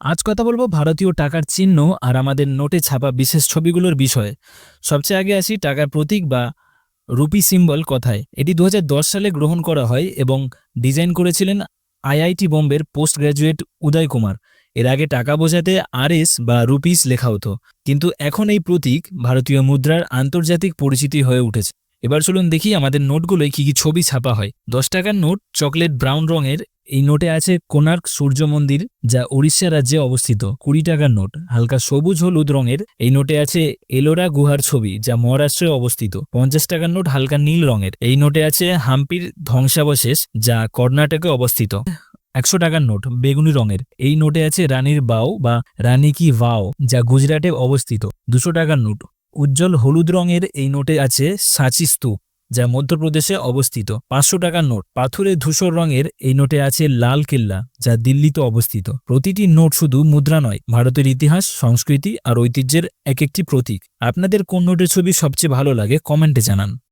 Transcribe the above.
আজ কথা বলব ভারতীয় টাকার চিহ্ন আর আমাদের নোটে ছাপা বিশেষ ছবিগুলোর বিষয়ে। সবচেয়ে আগে আসি টাকার প্রতীক বা রুপি সিম্বল কথায়। এটি দু হাজার দশ সালে গ্রহণ করা হয় এবং ডিজাইন করেছিলেন আইআইটি বোম্বের পোস্ট গ্র্যাজুয়েট উদয় কুমার। এর আগে টাকা বোঝাতে আরএস বা রুপিস লেখা হতো। কিন্তু এখন এই প্রতীক ভারতীয় মুদ্রার আন্তর্জাতিক পরিচিতি হয়ে উঠেছে। এবার চলুন দেখি আমাদের নোটগুলোয় কি কি ছবি ছাপা হয়। দশ টাকার নোট চকলেট ব্রাউন রঙের, এই নোটে আছে কোনার্ক সূর্য মন্দির, যা উড়িষ্যা রাজ্যে অবস্থিত। কুড়ি টাকার নোট, হালকা সবুজ হলুদ রঙের, এই নোটে আছে এলোরা গুহার ছবি, যা মহারাষ্ট্রে অবস্থিত। পঞ্চাশ টাকার নোট হালকা নীল রঙের, এই নোটে আছে হাম্পির ধ্বংসাবশেষ, যা কর্ণাটকে অবস্থিত। একশো টাকার নোট, বেগুনি রঙের, এই নোটে আছে রানীর বাও বা রানী কি ভাও, যা গুজরাটে অবস্থিত। দুশো টাকার নোট উজ্জ্বল হলুদ রঙের এই নোটে আছে সাঁচি স্তূপ, যা মধ্যপ্রদেশে অবস্থিত। পাঁচশো টাকার নোট। পাথুরে ধূসর রঙের এই নোটে আছে লাল কেল্লা, যা দিল্লিতে অবস্থিত। প্রতিটি নোট শুধু মুদ্রা নয়, ভারতের ইতিহাস, সংস্কৃতি আর ঐতিহ্যের এক একটি প্রতীক। আপনাদের কোন নোটের ছবি সবচেয়ে ভালো লাগে কমেন্টে জানান।